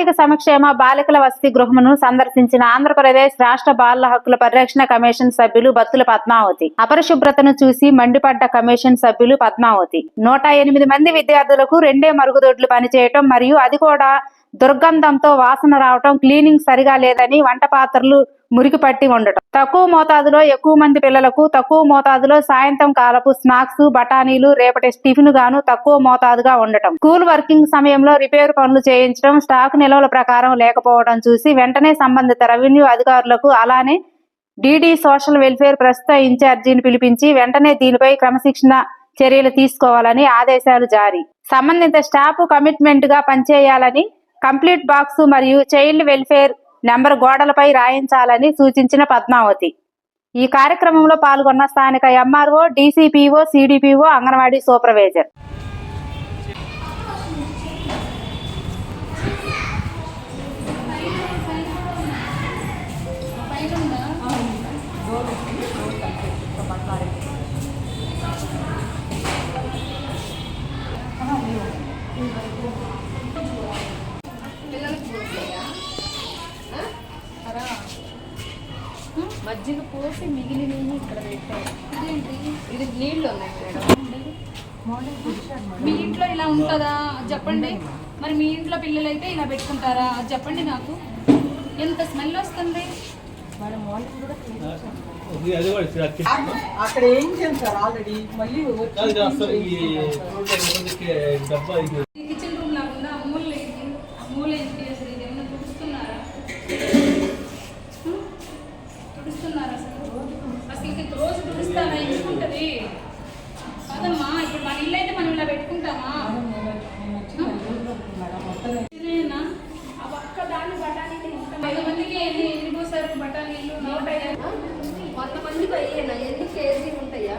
సాంఘిక సంక్షేమ బాలికల వసతి గృహమును సందర్శించిన ఆంధ్రప్రదేశ్ రాష్ట్ర బాలల హక్కుల పరిరక్షణ కమిషన్ సభ్యులు బత్తుల పద్మావతి. అపరిశుభ్రతను చూసి మండిపడ్డ కమిషన్ సభ్యులు పద్మావతి. నూట ఎనిమిది మంది విద్యార్థులకు రెండే మరుగుదొడ్లు పనిచేయటం మరియు అది కూడా దుర్గంధంతో వాసన రావటం క్లీనింగ్ సరిగా లేదని వంట పాత్రలు మురికి పట్టి ఉండటం. తక్కువ మోతాదులో ఎక్కువ మంది పిల్లలకు తక్కువ మోతాదులో సాయంత్రం కాలపు స్నాక్స్ బఠానీలు రేపటి టిఫిన్ గాను తక్కువ మోతాదుగా ఉండటం. స్కూల్ వర్కింగ్ సమయంలో రిపేర్ పనులు చేయించడం స్టాక్ నిల్వల ప్రకారం లేకపోవడం చూసి వెంటనే సంబంధిత రెవెన్యూ అధికారులకు అలానే డిడి సోషల్ వెల్ఫేర్ ప్రస్తుత ఇన్ఛార్జిని పిలిపించి వెంటనే దీనిపై క్రమశిక్షణ చర్యలు తీసుకోవాలని ఆదేశాలు జారీ. సంబంధిత స్టాఫ్ కమిట్మెంట్గా పనిచేయాలని కంప్లీట్ బాక్స్ మరియు చైల్డ్ వెల్ఫేర్ నెంబర్ గోడలపై రాయించాలని సూచించిన పద్మావతి. ఈ కార్యక్రమంలో పాల్గొన్న స్థానిక MRO DCPO CDPO Anganwadi supervisor. ఇది నీళ్ళు ఉన్నాయి మీ ఇంట్లో ఇలా ఉంటుందా చెప్పండి మరి మీ ఇంట్లో పిల్లలు అయితే ఇలా పెట్టుకుంటారా అది చెప్పండి నాకు ఎంత స్మెల్ వస్తుంది అక్కడ ఏం చేశారు ఆల్రెడీ మళ్ళీ వచ్చి కాదు ఇది అసలు ఈ చూడడానికి డబ్బా ఇది ఈ కిచెన్ రూమ్ లాగా ఉందా ఆ మూల ఏంటి ఆ మూల ఏంటి అసలు ఇది ఏమైనా తుడుస్తున్నారా హ్మ్? తుడుస్తున్నారా అసలు అసలు ఇది రోజు తుడుస్తారా ఎందుకుంటది కాదమ్మా ఇప్పుడు మన ఇల్లు అయితే మనం ఇలా పెట్టుకుంటామా ఇదేనా? ఆ ఒక్క దాని బఠానీలు ఇంత కొంతమందికి ఎన్ని ఎన్ని పోసారు బఠానీలు నూట ఐదు అయ్యేనా? ఎన్ని కేజీలు ఉంటాయా?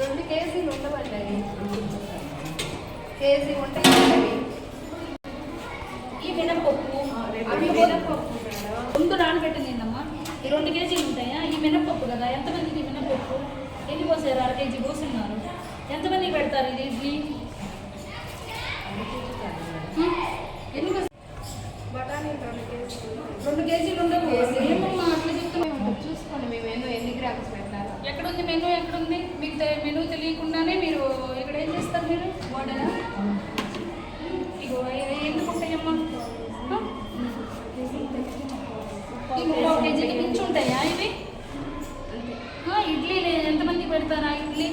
రెండు కేజీలు ఉండవండి అవి కేజీ ఉంటాయి అవి. ఈ మినపప్పు. అవి మినపప్పు. ముందు నానబెట్టింది ఏంటమ్మా ఈ రెండు కేజీలు ఉంటాయా? ఈ మినపప్పు కదా. ఎంతమందికి ఈ మినపప్పు? ఎన్ని పోసారు? అర కేజీ పోసున్నారు. ఎంతమందికి పెడతారు ఇది? ఇడ్లీ? హ్మ్? ఎన్ని పోసారు? బఠానీలు రెండు కేజీలు రెండు కేజీలు ఉండవు ఏమమ్మా అట్లా చెప్తున్నావు చూసుకోండి మేము ఎన్నో ఎన్ని గ్రామ్స్ పెట్టారు ఎక్కడుంది మెనూ ఎక్కడుంది మీకు తె- మెనూ తెలియకుండానే మీరు ఇక్కడ ఏం చేస్తారు మీరు వాడరా ఇగో ఎ- ఎందుకు ఉంటాయమ్మా ఆ? ఈ ముప్పై కేజీకి మించి ఉంటాయా ఇవి ఆ, ఇడ్లీ లే- ఎంతమంది పెడతారా ఇడ్లీ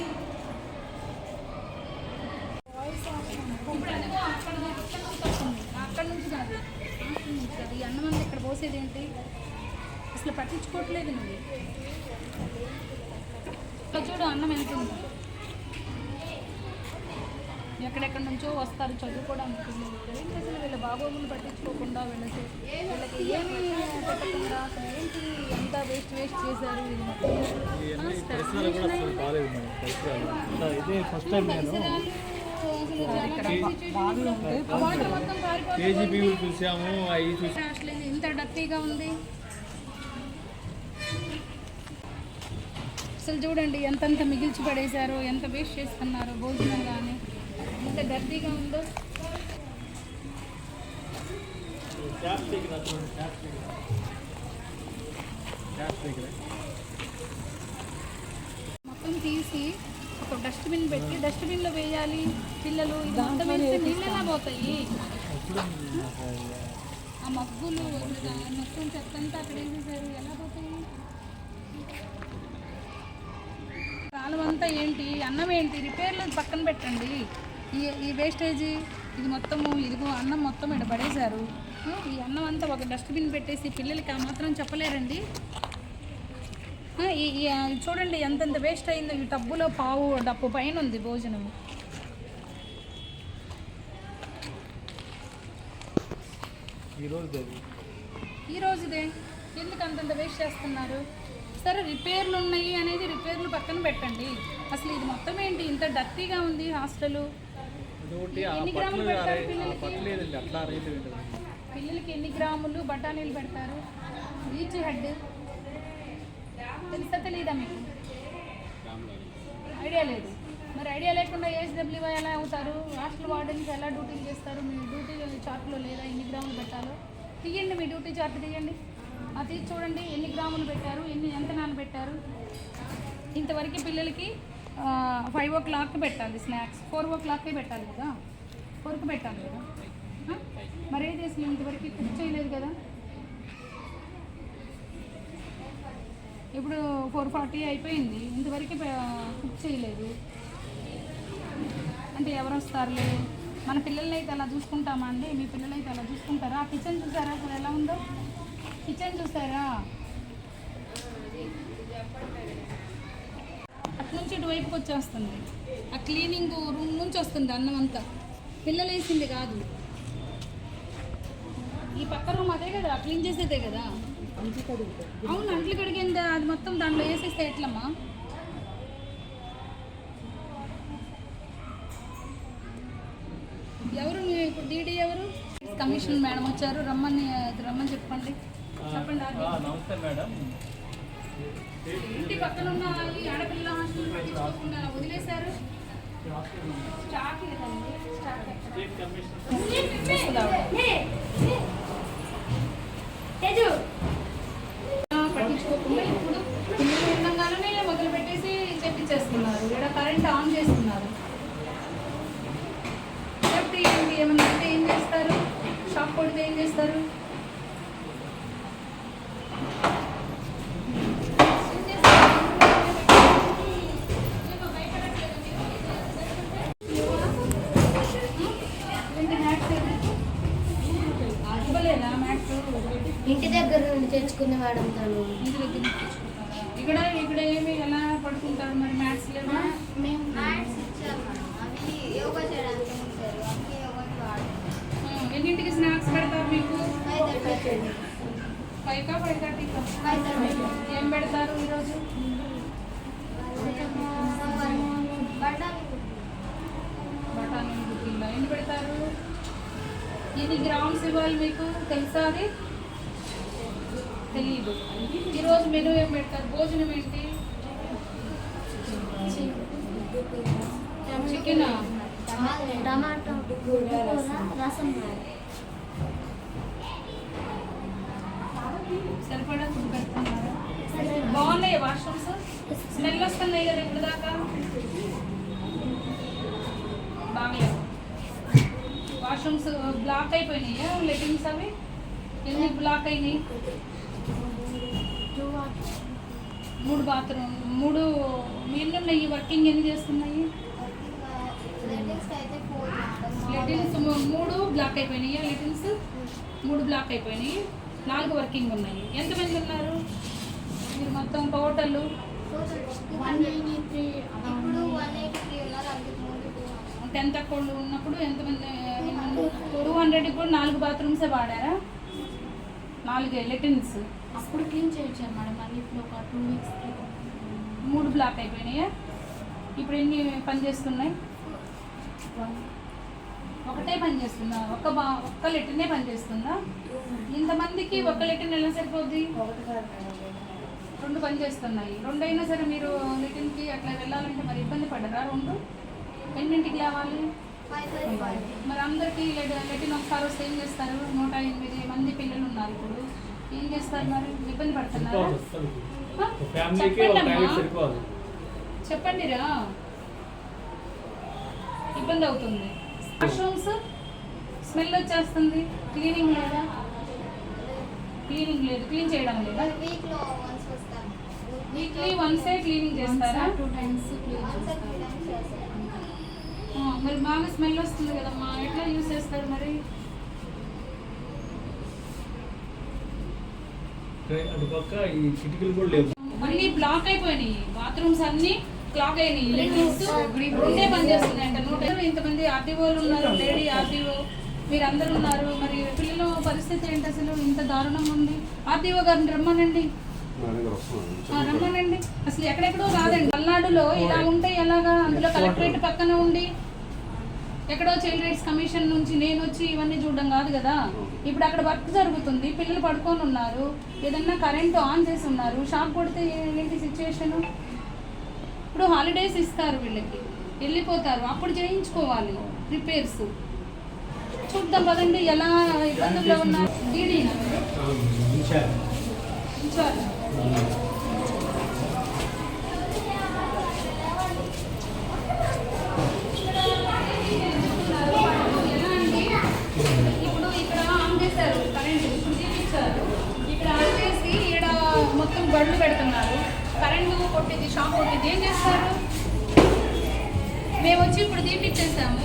ఇప్పుడు అదిగో అక్కడ అక్కడ నుంచి వస్తుంది. అక్కడ నుంచి కాదు అక్కడ నుంచి కాదు ఈ అన్నం అంతా ఇక్కడ పోసేది ఏంటి అసలు పట్టించుకోవట్లేదు నువ్వు ఇక్కడ చూడు అన్నం ఎంత ఉంది. ఎక్కడెక్కడి నుంచో వస్తారు చదువుకోవడానికి పిల్లలు. ఏంటి అసలు వీళ్ళ బాగోగులు పట్టించుకోకుండా వీళ్ళకి వీళ్ళకి ఏమి పెట్టకుండా అసలు ఏంటి ఎంత వేస్ట్ వేస్ట్ చేశారు మొత్తం. బాగాలేదు మేడం పరిసరాలు అసలు చూడండి ఎంతంత మిగిల్చి పడేశారు ఎంత వేస్ట్ చేస్తున్నారు భోజనం కానీ ఎంత డర్టీగా ఉందో. మొత్తం తీసి ఒక డస్ట్బిన్ పెట్టి డస్ట్బిన్లో వేయాలి. పిల్లలు ఇది మొత్తం వేస్తే నీళ్ళు ఎలా పోతాయి? ఆ మగ్గులు మొత్తం చెత్త అంతా అక్కడ వేసేసారు ఎలా పోతాయి? కాలం అంతా ఏంటి? అన్నం ఏంటి? రిపేర్లు పక్కన పెట్టండి. ఈ ఈ వేస్టేజీ ఇది మొత్తము ఇదిగో అన్నం మొత్తం ఇక్కడ పడేశారు. ఈ అన్నం అంతా ఒక డస్ట్బిన్ పెట్టేసి పిల్లలకి ఆ మాత్రం చెప్పలేరండి. ఈ చూడండి ఎంతెంత వేస్ట్ అయిందో. ఈ టబ్బులో పావు డప్పు పైన ఉంది భోజనం. ఈరోజు అది ఈ రోజుదే. ఎందుకు అంతంత వేస్ట్ చేస్తున్నారు? సరే రిపేర్లు ఉన్నాయి అనేది రిపేర్లు పక్కన పెట్టండి. అసలు ఇది మొత్తం ఏంటి? ఇంత డర్టీగా ఉంది హాస్టల్? పిల్లలకి? ఎన్ని గ్రాములు బఠానీలు పెడతారు? Each head? తెలుసా తెలీదా మీకు? ఐడియా లేదు. మరి ఐడియా లేకుండా ఏఎస్డబ్ల్యూఐ ఎలా అవుతారు? హాస్టల్ వార్డెన్స్ ఎలా డ్యూటీలు చేస్తారు? మీ డ్యూటీ చార్ట్లో లేదా ఎన్ని గ్రాములు పెట్టాలో? తీయండి మీ డ్యూటీ చార్ట్ తీయండి. అది చూడండి ఎన్ని గ్రాములు పెట్టారు ఎన్ని ఎంత నానబెట్టారు ఇంతవరకు పిల్లలకి ఫైవ్ ఓ క్లాక్కి పెట్టాలి స్నాక్స్ ఫోర్ ఓ క్లాక్కి పెట్టాలి కదా? ఫోర్కి పెట్టాలి కదా? ఆ? మరి అసలు ఇంతవరకు కుక్ చేయలేదు కదా? ఇప్పుడు ఫోర్ ఫార్టీ అయిపోయింది. ఇంతవరకు కుక్ చేయలేదు. అంటే ఎవరు వస్తారులే? మన పిల్లల్ని అయితే అలా చూసుకుంటామా అండి? మీ పిల్లలు అయితే అలా చూసుకుంటారా? ఆ కిచెన్ చూసారా? అసలు ఎలా ఉందో? కిచెన్ చూసారా అటు నుంచి ఇటువైపుకి వచ్చేస్తుంది. ఆ క్లీనింగ్ రూమ్ నుంచి వస్తుంది అన్నం అంతా. పిల్లలు వేసింది కాదు. ఈ పక్క రూమ్ అదే కదా క్లీన్ చేసేదే కదా. అవును అంట్లు కడిగింది అది మొత్తం దాంట్లో వేసేస్తే ఎట్లమ్మా? ఎవరు మీ ఇప్పుడు డీడీ ఎవరు? కమిషన్ మేడం వచ్చారు. రమ్మని రమ్మని చెప్పండి. నమస్తే మేడం. ఇంటి పక్కన ఉన్న ఈ ఆడపిల్ల హాస్టల్ పట్టించుకోకుండా వదిలేశారు. స్టాక్. లేదండి పట్టించుకోకుండా ఇప్పుడు పిల్లలు ఉండగానే మొదలు పెట్టేసి చెప్పించేస్తున్నారు ఇక్కడ కరెంట్ ఆన్ చేస్తున్నారు సేఫ్టీ ఏంటి ఏమన్నా అంటే ఏం చేస్తారు షాక్ కొడితే ఏం చేస్తారు ఏం చేస్తారు? ఏమో భయపడట్లేదా మీరు? ఏంటి మ్యాథ్స్ ఏది? ఇవ్వలేదా మ్యాథ్స్ ఇంటి దగ్గర నుండి తెచ్చుకునే మేడం తను ఇంటి దగ్గర నుంచి తెచ్చుకుంటారా? ఇక్కడ ఇక్కడ ఏమి ఎలా పడుకుంటారు మరి మ్యాథ్స్ లేవా మేము మేడం. అవి యోగా చేయడానికి యోగాకి ఎన్నింటికి స్నాక్స్ పెడతారు మీకు? ఫైవ్ థర్టీ ఫైవ్కా ఫైవ్ థర్టీకా ఫైవ్ థర్టీ ఏం పెడతారు ఈరోజు? బఠానీ కుకింగ్ ఎన్ని పెడతారు? ఎన్ని గ్రామ్స్ ఇవ్వాలి మీకు? తెలుసా అది? తెలియదు ఈరోజు మెనూ ఏం పెడతారు? భోజనం ఏంటి? చికెన్? టమాటో కూర రసం సరిపడా ఫుడ్ పెడుతున్నారా బాగున్నాయి వాష్రూమ్స్? స్మెల్ వస్తున్నాయి కదా ఇప్పుడు దాకా. బాగలేదు వాష్రూమ్స్ బ్లాక్ అయిపోయినాయా? లెటిన్స్ అవి? ఎన్ని బ్లాక్ అయినాయి? మూడు బాత్రూమ్ మూడు మీ ఎన్ని ఉన్నాయి. వర్కింగ్ ఎన్ని చేస్తున్నాయి? లెటిన్స్ అయితే ఫోర్ లెటిన్స్ మూడు బ్లాక్ అయిపోయినాయి. లెటిన్స్ మూడు బ్లాక్ అయిపోయినాయి. నాలుగు వర్కింగ్ ఉన్నాయి. ఎంతమంది ఉన్నారు? మీరు మొత్తం టోటల్? టెన్త్ అకౌంట్ ఉన్నప్పుడు ఎంతమంది టూ హండ్రెడ్ కూడా నాలుగు బాత్రూమ్సే వాడారా? నాలుగే లెటిన్స్ అప్పుడు క్లీన్ చేయించారు మేడం మళ్ళీ ఇప్పుడు ఒక టూ వీక్స్ మూడు బ్లాక్ అయిపోయినాయా? ఇప్పుడు ఎన్ని పని చేస్తున్నాయి? ఒకటే పని చేస్తుందా? ఒక్క బా ఒక్క లెటినే పని చేస్తుందా? ఇంతమందికి ఒక్క లెటిన్ ఎలా సరిపోద్ది? రెండు పని చేస్తున్నాయి. రెండు అయినా సరే మీరు లెటిన్కి అట్లా వెళ్ళాలంటే మరి ఇబ్బంది పడరా రెండు? ఎన్నింటికి లేవాలి? మరి అందరికీ లెట- లెటిన్ ఒకసారి వస్తే ఏం చేస్తారు? నూట ఎనిమిది మంది పిల్లలు ఉన్నారు ఇప్పుడు. ఏం చేస్తారు మరి? ఇబ్బంది పడుతున్నారా? చెప్పండమ్మా. చెప్పండిరా ఇబ్బంది అవుతుంది. వాష్రూమ్స్? స్మెల్ వచ్చేస్తుంది. క్లీనింగ్ లేదా? క్లీనింగ్ లేదు. క్లీన్ చేయడం లేదా? వీక్లో వన్స్ వస్తాను వీక్లీ వన్సే క్లీనింగ్ చేస్తారా? టూ టైమ్స్ మరి బాగా స్మెల్ వస్తుంది కదమ్మా. ఎట్లా యూస్ చేస్తారు మరి? అటుపక్క ఈ కిటికీలు కూడా లేవు. అన్ని బ్లాక్ అయిపోయినాయి. బాత్రూమ్స్ అన్ని క్లాక్ అయినాయి. రెండే పని చేస్తున్నాయంట నూట ఇరవై ఇంతమంది ఆర్టీఓలు ఉన్నారు. లేడీ ఆర్టీఓ మీరు అందరు ఉన్నారు. మరి పిల్లల పరిస్థితి ఏంటి అసలు? ఇంత దారుణంగా ఉంది. ఆర్టీఓ గారిని రమ్మనండి. రమ్మనండి. అసలు ఎక్కడెక్కడో రాదండి పల్నాడులో ఇలా ఉంటే ఎలాగా? అందులో కలెక్టరేట్ పక్కన ఉండి ఎక్కడో చైల్డ్ రైట్స్ కమిషన్ నుంచి నేను వచ్చి ఇవన్నీ చూడడం కాదు కదా. ఇప్పుడు అక్కడ వర్క్ జరుగుతుంది పిల్లలు పడుకొని ఉన్నారు ఏదన్నా కరెంట్ ఆన్ చేసి ఉన్నారు షాక్ కొడితే ఏంటి సిచ్యువేషన్ ఇప్పుడు హాలిడేస్ ఇస్తారు వీళ్ళకి వెళ్ళిపోతారు అప్పుడు చేయించుకోవాలి రిపేర్స్ చూద్దాం పదండి ఎలా ఇబ్బందుల్లో ఉన్నారు? డీడీనా ఇన్ఛార్జ్. మొత్తం గడులు పెడుతున్నారు. కరెంటు కొట్టింది షాక్ కొట్టింది. ఏం చేస్తారు? మేము వచ్చి ఇప్పుడు తీపిచ్చేసాము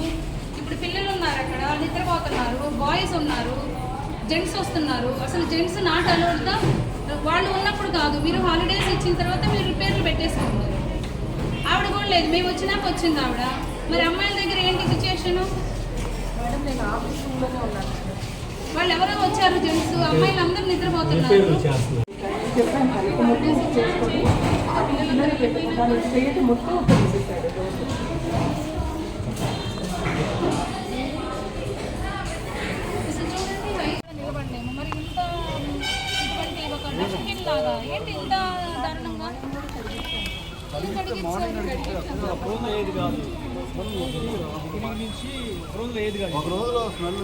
ఇప్పుడు పిల్లలు ఉన్నారు అక్కడ నిద్రపోతున్నారు. బాయ్స్ ఉన్నారు జెంట్స్ వస్తున్నారు. అసలు జెంట్స్ నాట్ అలౌడ్గా వాళ్ళు ఉన్నప్పుడు కాదు. మీరు హాలిడేస్ ఇచ్చిన తర్వాత మీరు రిపేర్లు పెట్టేసుకుంటారు ఆవిడ కూడా లేదు. మేము వచ్చినాక వచ్చింది ఆవిడ. మరి అమ్మాయిల దగ్గర ఏంటి సిచ్యుయేషను వాళ్ళు ఎవరో వచ్చారు జెంట్స్. అమ్మాయిలు అందరూ నిద్రపోతున్నారు చెప్పాను తలుపు మొత్తం చేసుకొని ఆ పిల్లలందరూ పెట్టుకున్నాను స్ట్రేట్ డస్ట్బిన్ లాగా ఏంటి ఇంత దారుణంగా? నుంచి రోజులో ఏది కాదు ఒక రోజులో స్మెల్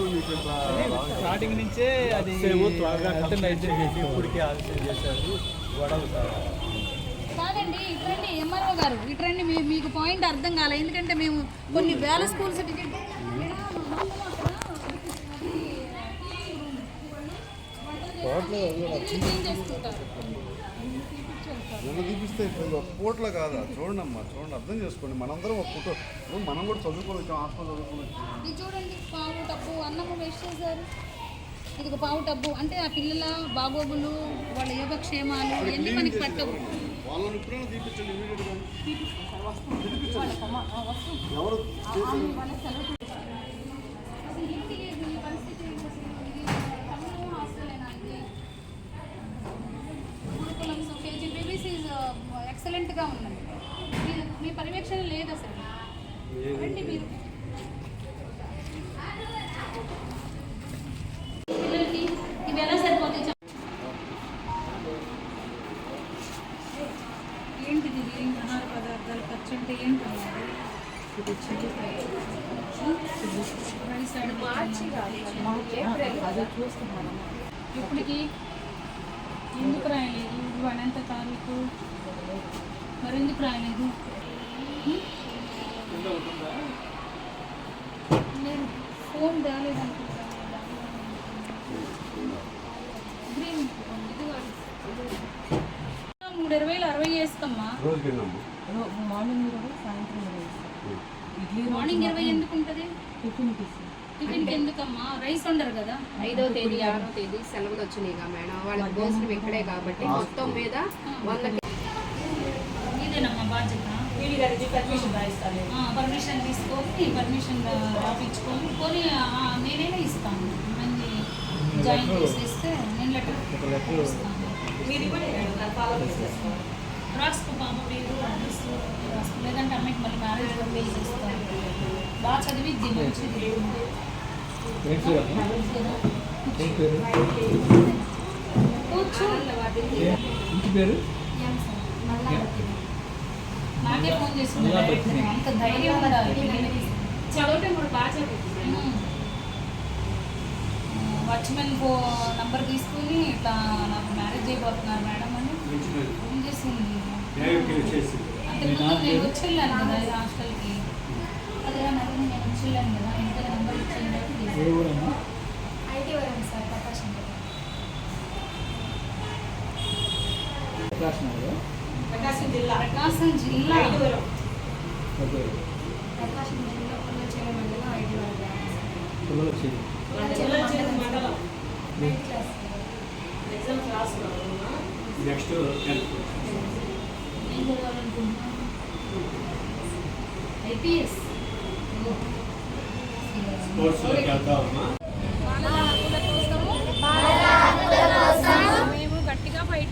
స్టార్టింగ్ నుంచే అది వెళ్తున్నాయి ఇప్పటికే ఆలస్యం చేశారు. గొడవ సార్ కాదండి ఇట్రండి ఎంఆర్ఓ గారు ఇట్రండి మీకు పాయింట్ అర్థం కాలే. ఎందుకంటే మేము కొన్ని వేల స్కూల్స్ విజిట్ నిన్న ఇప్పుడు ఒక పూటలో కాదా? చూడండి అమ్మా చూడండి అర్థం చేసుకోండి. మనందరం ఒక ఇప్పుడు మనం కూడా చదువుకొని వచ్చాం హాస్టల్ చదువుకొని వచ్చాం ఇది చూడండి పావు టబ్బు. అన్నము వేస్ట్ చేశారు. ఇది ఒక పావు టబ్బు. అంటే ఆ పిల్లల బాగోగులు వాళ్ళ యోగక్షేమాలు ఇవన్నీ మనకి పట్టవు. వాళ్ళని తీపించండి ఇమీడియట్గా. తీపించండి ఎవరు చేశారు? అసలు ఏంటి ఇది? ఈ పరిస్థితి ఏంటి అసలు? ఇది తమిళ హాస్టలేనా ఇది? గురుకులం సో కేజీ బేబీస్ ఈజ్ ఎక్సలెంట్గా ఉన్నది మీ- పర్యవేక్షణ లేదు అసలు. రండి మీరు పిల్లలకి ఇవి ఎలా సరిపోతాయి. ఏంటిది ఆహార పదార్థాలు? ఖర్చు అంటే ఏంటి ఇప్పటికి ఎందుకు రాయలేదు ఇవాళ ఎంత తారీఖు. మరి ఎందుకు రాయలేదు హ్మ్? నేను ఫోన్ రాలేదు అనుకుంటాను గ్రీన్ ఇది కాదు. మూడు ఇరవైలు అరవై ఎన్నమ్మా మార్నింగ్ కూడా సాయంత్రం. ఇడ్లీ మార్నింగ్ ఇరవై ఎందుకు ఉంటుంది టిఫిన్ తీసి టిఫిన్కి ఎందుకమ్మా? రైస్ ఉండరు కదా. ఐదో తేదీ ఆరో తేదీ సెలవులు వచ్చినాయిగా మేడం. వాళ్ళకి భోజనం ఇక్కడే కాబట్టి మొత్తం మీద వంద ఇదేనమ్మా బాధ్యత వీడి గారికి పర్మిషన్ రాయిస్తాను పర్మిషన్ తీసుకొని పర్మిషన్ రాపించుకొని పోనీ నేనైనా ఇస్తాను. మంది జాయిన్ చేసేస్తే నేను లెటర్ ఇస్తాను. మీరు నేను ఫాలో చేసేస్తాను. రాసుకో పాప పేరు అడ్రస్ రాసుకో. లేదంటే అమ్మాయికి మళ్ళీ మ్యారేజ్ కూడా పే చేస్తాను బాగా చదివిద్ది మంచిది ఏంటి పేరు? అమ్మా? ఏంటి పేరు కూర్చో ఇంటి పేరు నాకే ఫోన్ చేస్తున్నాడు అంత ధైర్యం ఉండాలి చదవటం కూడా బాగా చదువుతుంది వాచ్మెన్ ఫో నంబర్ తీసుకుని ఇట్లా నాకు మ్యారేజ్ అయిపోతున్నారు మేడం అని ఫోన్ చేసింది. అంతకుముందు నేను వచ్చి వెళ్ళాను కదా హాస్టల్కి. అదే నాకు నేను వచ్చి వెళ్ళాను కదా ఇంత నెంబర్ ఊరమ్మా? ఐటీ వరం సార్ ప్రకాశం. ప్రకాశ్ ప్రకాశం జిల్లా. ప్రకాశం జిల్లా. ప్రకాశం జిల్లా పుల్లచేల మండలం పుల్లచేల ఎగ్జామ్ క్లాస్ నెక్స్ట్ చదవాలనుకుంటున్నాను ఐపీఎస్. స్పోర్ట్స్లోకి వెళ్తావమ్మా బాలల హక్కుల కోసము మేము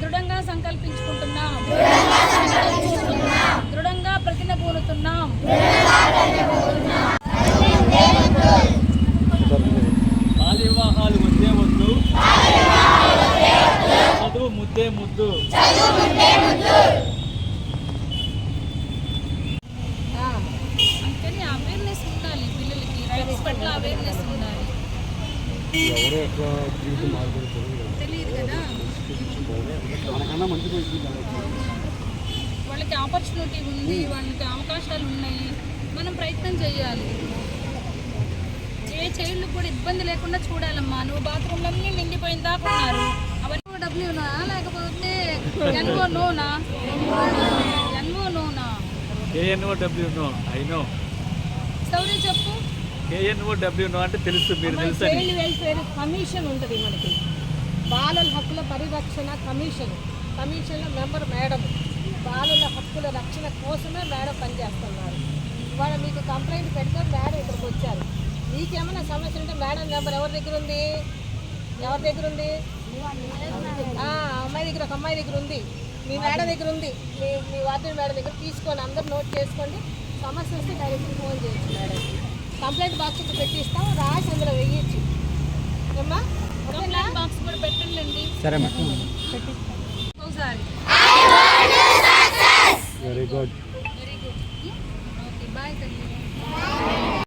దృఢంగా సంకల్పించుకుంటున్నాం. దృఢంగా ప్రతిన పూనుతున్నాం. ఆపర్చునిటీ ఉంది వాళ్ళకి అవకాశాలు ఉన్నాయి. మనం ప్రయత్నం చేయాలి. ఏ చైల్డ్ కూడా ఇబ్బంది లేకుండా చూడాలమ్మా. నువ్వు బాత్రూమ్లన్నీ నిండిపోయిన దాకా ఉన్నారు. అవన్నీ డబ్ల్యూనా లేకపోతే ఎన్ఓ నోనా? N O నోనా? K N O W know I know. Sorry చెప్పు. K N O W know అంటే తెలుసు మీరు తెలుసని. చైల్డ్ వెల్ఫేర్ కమిషన్ ఉంటుంది మనకి. బాలల హక్కుల పరిరక్షణ కమిషన్. కమిషన్లో మెంబర్ మేడం. బాలల హక్కుల రక్షణ కోసమే మేడం పనిచేస్తున్నారు. ఇవాళ మీకు కంప్లైంట్ పెడితే మేడం ఇక్కడికి వచ్చారు. మీకేమైనా సమస్య ఉంటే మేడం నెంబర్ ఎవరి దగ్గర ఉంది? ఎవరి దగ్గర ఉంది? ఆ, అమ్మాయి దగ్గర ఒక అమ్మాయి దగ్గర ఉంది. మీ మేడం దగ్గర ఉంది. మీ మీ వార్డు మేడం దగ్గర తీసుకొని అందరూ నోట్ చేసుకోండి. సమస్య వస్తే డైరెక్ట్ ఫోన్ చేయొచ్చు మేడం. కంప్లైంట్ బాక్స్ ఇక్కడ పెట్టిస్తాం. రాసి అందులో వెయ్యొచ్చు ఏమ్మా? ఓకేనా కంప్లైంట్ బాక్స్ కూడా పెట్టండి సరే మేడం. ఒకసారి. Very good